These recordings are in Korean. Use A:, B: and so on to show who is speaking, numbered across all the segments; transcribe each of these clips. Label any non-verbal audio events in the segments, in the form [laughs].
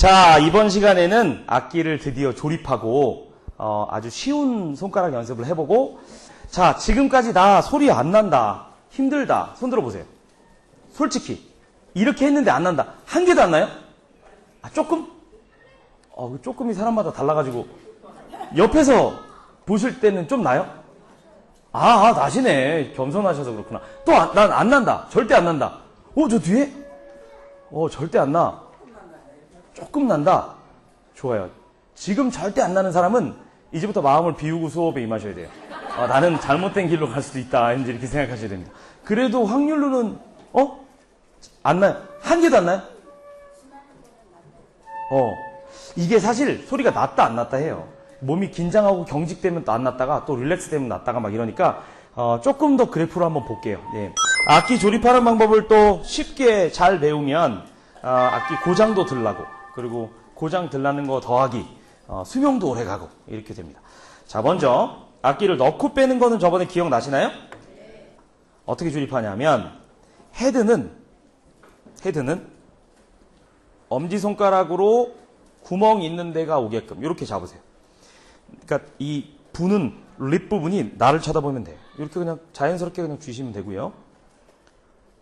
A: 자, 이번 시간에는 악기를 드디어 조립하고 어, 아주 쉬운 손가락 연습을 해보고 자, 지금까지 나 소리 안 난다. 힘들다. 손 들어보세요. 솔직히 이렇게 했는데 안 난다. 한 개도 안 나요? 아, 조금? 어, 그 조금이 사람마다 달라가지고 옆에서 보실 때는 좀 나요? 아, 아 나시네. 겸손하셔서 그렇구나. 또 난 안 난다. 절대 안 난다. 어, 저 뒤에? 어, 절대 안 나. 조금 난다. 좋아요. 지금 절대 안 나는 사람은 이제부터 마음을 비우고 수업에 임하셔야 돼요. 아, 나는 잘못된 길로 갈 수도 있다. 이제 이렇게 생각하셔야 됩니다. 그래도 확률로는, 어? 안 나요? 한 개도 안 나요? 어. 이게 사실 소리가 났다 안 났다 해요. 몸이 긴장하고 경직되면 또 안 났다가 또 릴렉스 되면 났다가 막 이러니까 어, 조금 더 그래프로 한번 볼게요. 예. 악기 조립하는 방법을 또 쉽게 잘 배우면 어, 악기 고장도 덜 나고 그리고 고장 덜 나는 거 더하기 어, 수명도 오래 가고 이렇게 됩니다. 자 먼저 악기를 넣고 빼는 거는 저번에 기억나시나요? 어떻게 조립하냐면 헤드는 헤드는 엄지손가락으로 구멍 있는 데가 오게끔 이렇게 잡으세요. 그러니까 이 부는 립 부분이 나를 쳐다보면 돼요. 이렇게 그냥 자연스럽게 그냥 쥐시면 되고요.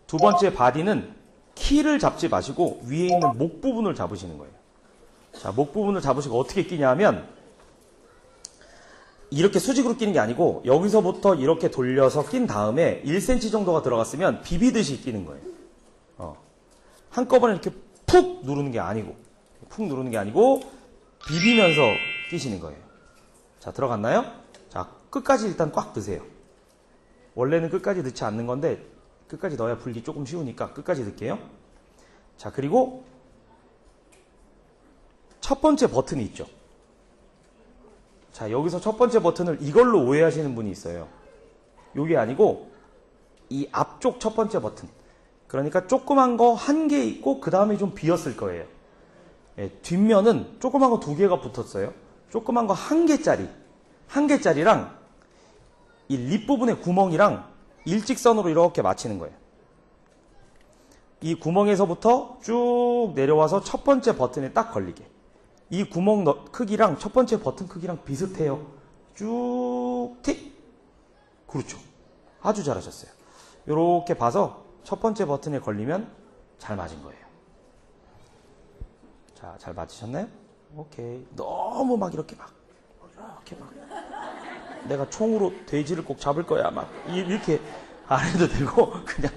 A: 두 번째 바디는 키를 잡지 마시고 위에 있는 목 부분을 잡으시는 거예요. 자, 목 부분을 잡으시고 어떻게 끼냐면 이렇게 수직으로 끼는 게 아니고 여기서부터 이렇게 돌려서 낀 다음에 1cm 정도가 들어갔으면 비비듯이 끼는 거예요. 어. 한꺼번에 이렇게 푹 누르는 게 아니고 푹 누르는 게 아니고 비비면서 끼시는 거예요. 자, 들어갔나요? 자, 끝까지 일단 꽉 드세요. 원래는 끝까지 넣지 않는 건데 끝까지 넣어야 불기 조금 쉬우니까 끝까지 넣을게요. 자, 그리고 첫 번째 버튼이 있죠. 자, 여기서 첫 번째 버튼을 이걸로 오해하시는 분이 있어요. 이게 아니고 이 앞쪽 첫 번째 버튼. 그러니까 조그만 거 한 개 있고 그 다음에 좀 비었을 거예요. 예, 뒷면은 조그만 거 두 개가 붙었어요. 조그만 거 한 개짜리. 한 개짜리랑 이 립 부분의 구멍이랑 일직선으로 이렇게 맞히는 거예요. 이 구멍에서부터 쭉 내려와서 첫 번째 버튼에 딱 걸리게. 이 구멍 크기랑 첫 번째 버튼 크기랑 비슷해요. 쭉 틱. 그렇죠. 아주 잘하셨어요. 이렇게 봐서 첫 번째 버튼에 걸리면 잘 맞은 거예요. 자, 잘 맞으셨나요? 오케이. 너무 막 이렇게 막, 이렇게 막. 내가 총으로 돼지를 꼭 잡을 거야. 막, 이렇게 안 해도 되고, [laughs] 그냥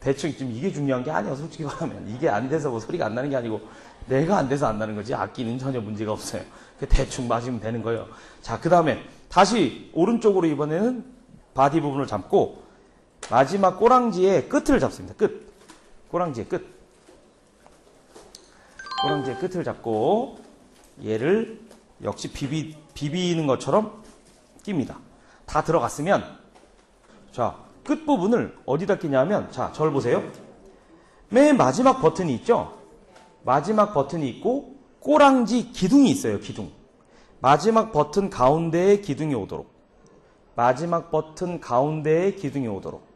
A: 대충 지금 이게 중요한 게 아니야. 솔직히 말하면. 이게 안 돼서 뭐 소리가 안 나는 게 아니고, 내가 안 돼서 안 나는 거지. 악기는 전혀 문제가 없어요. 대충 맞으면 되는 거예요. 자, 그 다음에 다시 오른쪽으로 이번에는 바디 부분을 잡고, 마지막 꼬랑지의 끝을 잡습니다. 끝. 꼬랑지의 끝. 꼬랑지의 끝을 잡고 얘를 역시 비비, 비비는 것처럼 낍니다. 다 들어갔으면 자 끝부분을 어디다 끼냐면 자 저를 보세요. 맨 마지막 버튼이 있죠. 마지막 버튼이 있고 꼬랑지 기둥이 있어요. 기둥. 마지막 버튼 가운데에 기둥이 오도록 마지막 버튼 가운데에 기둥이 오도록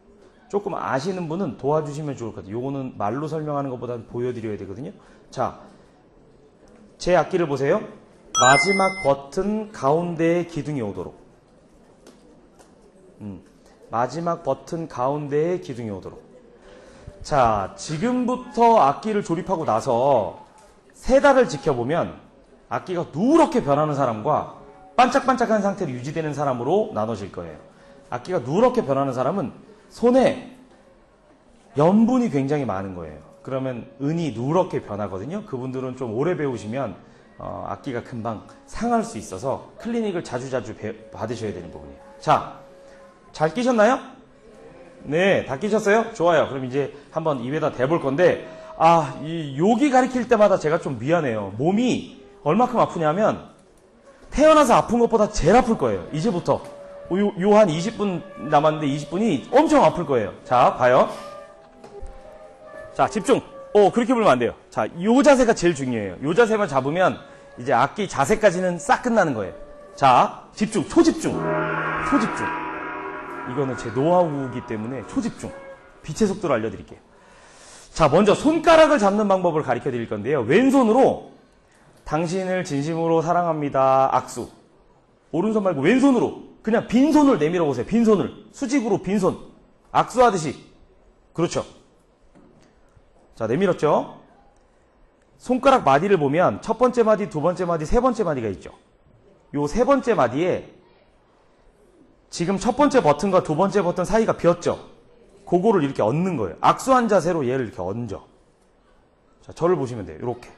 A: 조금 아시는 분은 도와주시면 좋을 것 같아요. 요거는 말로 설명하는 것보다는 보여드려야 되거든요. 자, 제 악기를 보세요. 마지막 버튼 가운데에 기둥이 오도록. 음, 마지막 버튼 가운데에 기둥이 오도록. 자, 지금부터 악기를 조립하고 나서 세 달을 지켜보면 악기가 누렇게 변하는 사람과 반짝반짝한 상태로 유지되는 사람으로 나눠질 거예요. 악기가 누렇게 변하는 사람은 손에 염분이 굉장히 많은 거예요. 그러면 은이 누렇게 변하거든요. 그분들은 좀 오래 배우시면 어, 악기가 금방 상할 수 있어서 클리닉을 자주자주 배, 받으셔야 되는 부분이에요. 자, 잘 끼셨나요? 네, 다 끼셨어요? 좋아요. 그럼 이제 한번 입에다 대볼 건데, 아, 이 요기 가리킬 때마다 제가 좀 미안해요. 몸이 얼마큼 아프냐면, 태어나서 아픈 것보다 제일 아플 거예요. 이제부터. 요한 20분 남았는데 20분이 엄청 아플 거예요. 자, 봐요. 자, 집중. 어, 그렇게 불면 안 돼요. 자, 요 자세가 제일 중요해요. 요 자세만 잡으면 이제 악기 자세까지는 싹 끝나는 거예요. 자, 집중, 초집중. 초집중. 이거는 제 노하우이기 때문에 초집중. 빛의 속도를 알려드릴게요. 자, 먼저 손가락을 잡는 방법을 가르쳐 드릴 건데요. 왼손으로 당신을 진심으로 사랑합니다. 악수. 오른손 말고 왼손으로 그냥 빈손을 내밀어 보세요. 빈손을. 수직으로 빈손. 악수하듯이. 그렇죠. 자, 내밀었죠? 손가락 마디를 보면 첫 번째 마디, 두 번째 마디, 세 번째 마디가 있죠. 요 세 번째 마디에 지금 첫 번째 버튼과 두 번째 버튼 사이가 비었죠. 그거를 이렇게 얹는 거예요. 악수한 자세로 얘를 이렇게 얹어. 자, 저를 보시면 돼요. 이렇게.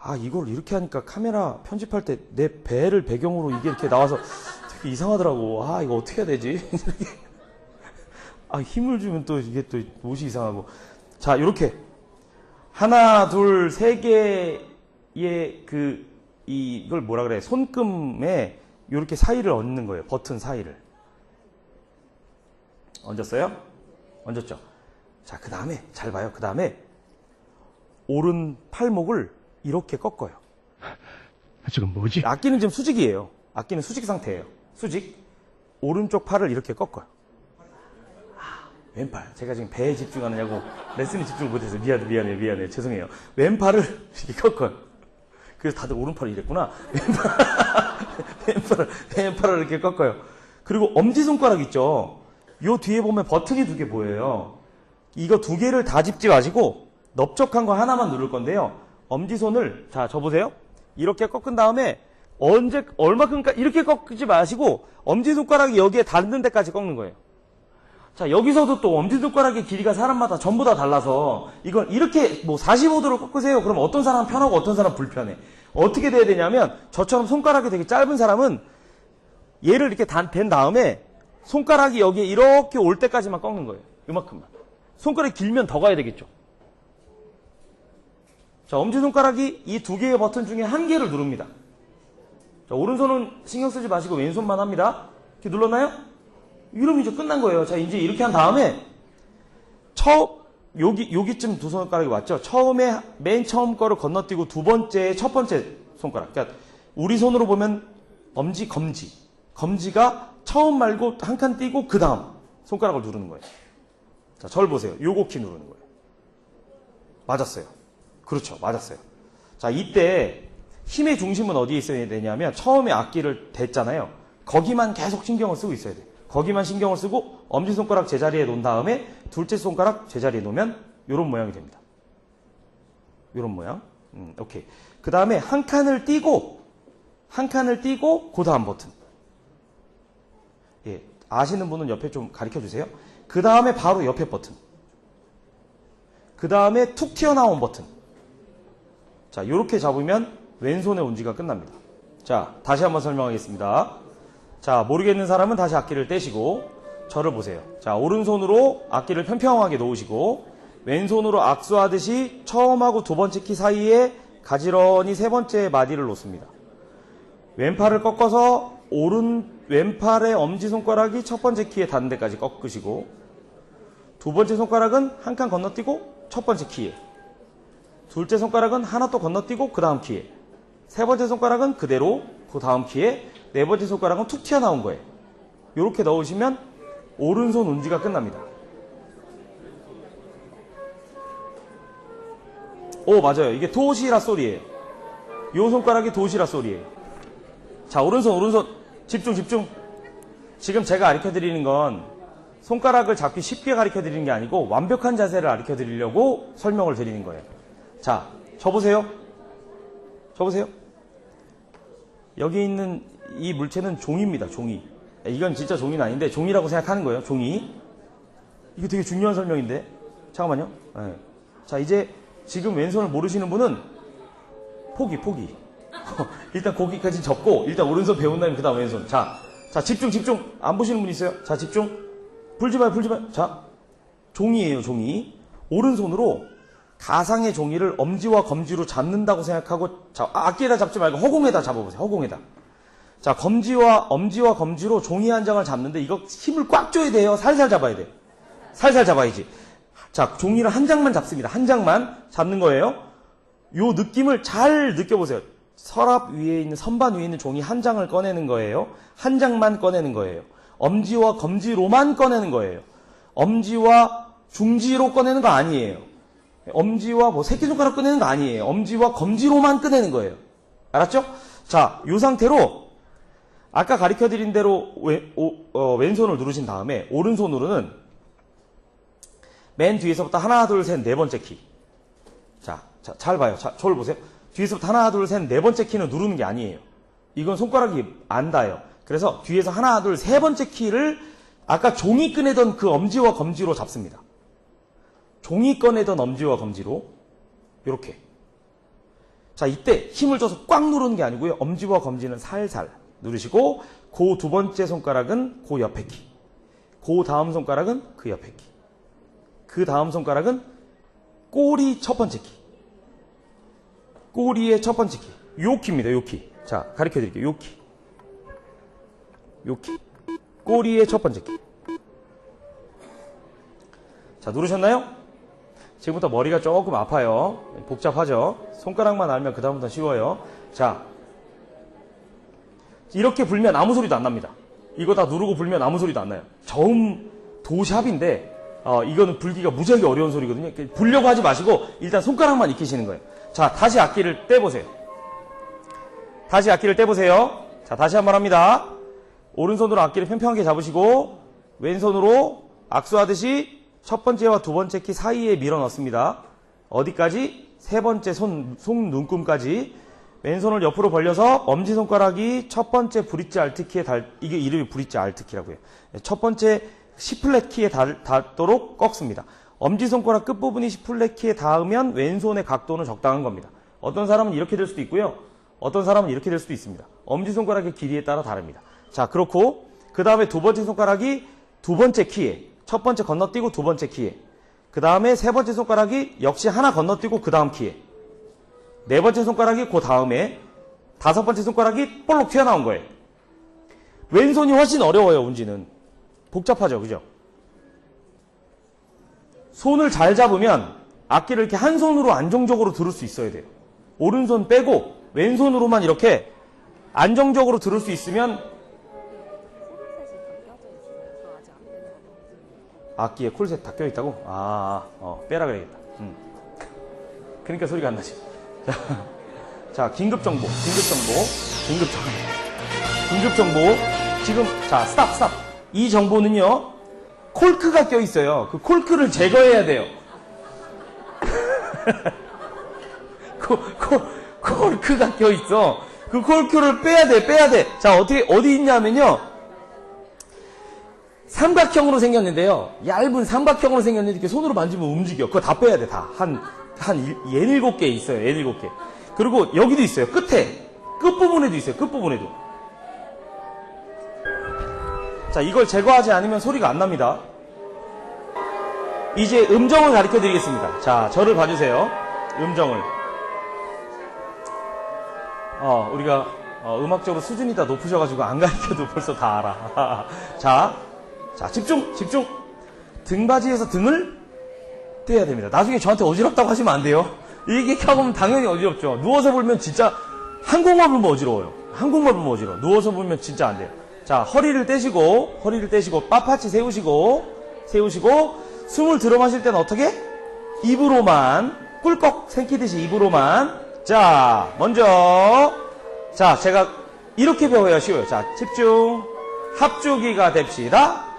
A: 아, 이걸 이렇게 하니까 카메라 편집할 때 내 배를 배경으로 이게 이렇게 나와서 되게 이상하더라고. 아, 이거 어떻게 해야 되지? [laughs] 아, 힘을 주면 또 이게 또 옷이 이상하고. 자, 이렇게. 하나, 둘, 세 개의 그, 이, 이걸 뭐라 그래. 손금에 이렇게 사이를 얹는 거예요. 버튼 사이를. 얹었어요? 얹었죠? 자, 그 다음에, 잘 봐요. 그 다음에, 오른 팔목을 이렇게 꺾어요.
B: 저건 뭐지?
A: 악기는 지금 수직이에요. 악기는 수직 상태예요. 수직. 오른쪽 팔을 이렇게 꺾어요. 아, 왼팔. 제가 지금 배에 집중하느냐고 레슨에 집중을 못해서 미안해, 미안해, 미안해. 죄송해요. 왼팔을 [laughs] 이렇게 꺾어요. 그래서 다들 오른팔이 이랬구나. 왼팔, [laughs] [laughs] 왼팔을, 왼팔을 이렇게 꺾어요. 그리고 엄지손가락 있죠? 요 뒤에 보면 버튼이 두 개 보여요. 이거 두 개를 다 짚지 마시고 넓적한 거 하나만 누를 건데요. 엄지손을 자, 저 보세요. 이렇게 꺾은 다음에 언제 얼마큼까 이렇게 꺾지 마시고 엄지손가락이 여기에 닿는 데까지 꺾는 거예요. 자, 여기서도 또 엄지손가락의 길이가 사람마다 전부 다 달라서 이건 이렇게 뭐 45도로 꺾으세요. 그럼 어떤 사람은 편하고 어떤 사람은 불편해. 어떻게 돼야 되냐면 저처럼 손가락이 되게 짧은 사람은 얘를 이렇게 단, 댄 다음에 손가락이 여기에 이렇게 올 때까지만 꺾는 거예요. 이만큼만. 손가락이 길면 더 가야 되겠죠. 자, 엄지손가락이 이 두 개의 버튼 중에 한 개를 누릅니다. 자, 오른손은 신경 쓰지 마시고 왼손만 합니다. 이렇게 눌렀나요? 이러면 이제 끝난 거예요. 자, 이제 이렇게 한 다음에 처 여기 여기쯤 두 손가락이 왔죠. 처음에 맨 처음 거를 건너뛰고 두 번째 첫 번째 손가락. 그러니까 우리 손으로 보면 엄지 검지. 검지가 처음 말고 한칸 띄고 그 다음 손가락을 누르는 거예요. 자, 절 보세요. 요거 키 누르는 거예요. 맞았어요. 그렇죠. 맞았어요. 자, 이때 힘의 중심은 어디에 있어야 되냐면 처음에 악기를 댔잖아요. 거기만 계속 신경을 쓰고 있어야 돼요. 거기만 신경을 쓰고 엄지손가락 제자리에 놓은 다음에 둘째 손가락 제자리에 놓으면 이런 모양이 됩니다. 이런 모양. 음, 오케이. 그 다음에 한 칸을 띄고 한 칸을 띄고 그 다음 버튼. 예, 아시는 분은 옆에 좀 가르쳐 주세요. 그 다음에 바로 옆에 버튼. 그 다음에 툭 튀어나온 버튼. 자, 이렇게 잡으면 왼손의 운지가 끝납니다. 자, 다시 한번 설명하겠습니다. 자, 모르겠는 사람은 다시 악기를 떼시고 저를 보세요. 자, 오른손으로 악기를 평평하게 놓으시고 왼손으로 악수하듯이 처음하고 두 번째 키 사이에 가지런히 세 번째 마디를 놓습니다. 왼팔을 꺾어서 오른 왼팔의 엄지손가락이 첫 번째 키에 닿는 데까지 꺾으시고 두 번째 손가락은 한 칸 건너뛰고 첫 번째 키에 둘째 손가락은 하나 또 건너뛰고 그 다음 키에 세 번째 손가락은 그대로 그 다음 키에 네 번째 손가락은 툭 튀어나온 거예요. 이렇게 넣으시면 오른손 운지가 끝납니다. 오 맞아요. 이게 도시라 소리예요. 요 손가락이 도시라 소리예요. 자 오른손 오른손 집중 집중. 지금 제가 가르쳐 드리는 건 손가락을 잡기 쉽게 가르쳐 드리는 게 아니고 완벽한 자세를 가르쳐 드리려고 설명을 드리는 거예요. 자, 저 보세요. 저 보세요. 여기 있는 이 물체는 종입니다. 종이. 이건 진짜 종이는 아닌데 종이라고 생각하는 거예요. 종이. 이거 되게 중요한 설명인데. 잠깐만요. 네. 자, 이제 지금 왼손을 모르시는 분은 포기, 포기. [laughs] 일단 거기까지 접고 일단 오른손 배운 다음에 그다음 왼손. 자, 자 집중, 집중. 안 보시는 분 있어요? 자, 집중. 불지 마요, 불지 마요. 자, 종이에요, 종이. 오른손으로 가상의 종이를 엄지와 검지로 잡는다고 생각하고 자, 아, 악기에다 잡지 말고 허공에다 잡아보세요. 허공에다. 자, 검지와 엄지와 검지로 종이 한 장을 잡는데 이거 힘을 꽉 줘야 돼요. 살살 잡아야 돼. 살살 잡아야지. 자, 종이를 한 장만 잡습니다. 한 장만 잡는 거예요. 요 느낌을 잘 느껴보세요. 서랍 위에 있는 선반 위에 있는 종이 한 장을 꺼내는 거예요. 한 장만 꺼내는 거예요. 엄지와 검지로만 꺼내는 거예요. 엄지와 중지로 꺼내는 거 아니에요. 엄지와 뭐 새끼손가락 꺼내는 거 아니에요. 엄지와 검지로만 꺼내는 거예요. 알았죠? 자, 이 상태로 아까 가르쳐 드린 대로 왼, 오- 어, 왼손을 누르신 다음에 오른손으로는 맨 뒤에서부터 하나, 둘, 셋, 네 번째 키. 자, 자, 잘 봐요. 자, 저를 보세요. 뒤에서부터 하나, 둘, 셋, 네 번째 키는 누르는 게 아니에요. 이건 손가락이 안 닿아요. 그래서 뒤에서 하나, 둘, 세 번째 키를 아까 종이 꺼내던 그 엄지와 검지로 잡습니다. 종이 꺼내던 엄지와 검지로 이렇게. 자, 이때 힘을 줘서 꽉 누르는 게 아니고요. 엄지와 검지는 살살 누르시고 그 두 번째 손가락은 그 옆에 키. 그 다음 손가락은 그 옆에 키. 그 다음 손가락은 꼬리 첫 번째 키. 꼬리의 첫 번째 키. 요 키입니다. 요 키. 자, 가르쳐 드릴게요. 요 키. 요 키. 꼬리의 첫 번째 키. 자, 누르셨나요? 지금부터 머리가 조금 아파요. 복잡하죠? 손가락만 알면 그다음부터 쉬워요. 자. 이렇게 불면 아무 소리도 안 납니다. 이거 다 누르고 불면 아무 소리도 안 나요. 저음 도샵인데, 어, 이거는 불기가 무지하게 어려운 소리거든요. 이렇게 불려고 하지 마시고, 일단 손가락만 익히시는 거예요. 자, 다시 악기를 떼보세요. 다시 악기를 떼보세요. 자, 다시 한 번 합니다. 오른손으로 악기를 평평하게 잡으시고, 왼손으로 악수하듯이 첫 번째와 두 번째 키 사이에 밀어 넣습니다. 어디까지? 세 번째 손, 손 눈금까지. 왼손을 옆으로 벌려서 엄지손가락이 첫 번째 브릿지 알트 키에 달, 이게 이름이 브릿지 알트 키라고요. 첫 번째 C플랫 키에 달, 닿도록 꺾습니다. 엄지손가락 끝부분이 C플랫 키에 닿으면 왼손의 각도는 적당한 겁니다. 어떤 사람은 이렇게 될 수도 있고요. 어떤 사람은 이렇게 될 수도 있습니다. 엄지손가락의 길이에 따라 다릅니다. 자, 그렇고, 그 다음에 두 번째 손가락이 두 번째 키에, 첫 번째 건너뛰고 두 번째 키에, 그 다음에 세 번째 손가락이 역시 하나 건너뛰고 그 다음 키에, 네 번째 손가락이 그 다음에, 다섯 번째 손가락이 볼록 튀어나온 거예요. 왼손이 훨씬 어려워요, 운지는. 복잡하죠, 그죠? 손을 잘 잡으면 악기를 이렇게 한 손으로 안정적으로 들을 수 있어야 돼요. 오른손 빼고 왼손으로만 이렇게 안정적으로 들을 수 있으면 악기에 콜셋 다 껴있다고? 아, 어, 빼라 그래야겠다. 음. 그러니까 소리가 안 나지. 자, [laughs] 자, 긴급 정보, 긴급 정보, 긴급 정보, 긴급 정보. 지금, 자, 스탑, 스탑. 이 정보는요, 콜크가 껴 있어요. 그 콜크를 제거해야 돼요. [laughs] 코, 코, 콜크가 껴 있어. 그 콜크를 빼야 돼, 빼야 돼. 자, 어떻게, 어디 있냐면요. 삼각형으로 생겼는데요. 얇은 삼각형으로 생겼는데 이렇게 손으로 만지면 움직여. 그거 다 빼야 돼, 다. 한, 한 예닐곱 개 있어요, 예닐곱 개. 그리고 여기도 있어요, 끝에. 끝부분에도 있어요, 끝부분에도. 자, 이걸 제거하지 않으면 소리가 안 납니다. 이제 음정을 가르쳐 드리겠습니다. 자, 저를 봐주세요. 음정을. 어, 우리가 어, 음악적으로 수준이 다 높으셔가지고 안 가르쳐도 벌써 다 알아. [laughs] 자, 자, 집중, 집중. 등받이에서 등을 떼야 됩니다. 나중에 저한테 어지럽다고 하시면 안 돼요. 이렇게 하면 당연히 어지럽죠. 누워서 불면 진짜 한국말 불면 어지러워요. 한국말 불면 어지러워. 누워서 불면 진짜 안 돼요. 자, 허리를 떼시고, 허리를 떼시고, 빳빳이 세우시고, 세우시고, 숨을 들어 마실 때는 어떻게? 입으로만, 꿀꺽 생기듯이 입으로만. 자, 먼저, 자, 제가 이렇게 배워야 쉬워요. 자, 집중. 합주기가 됩시다.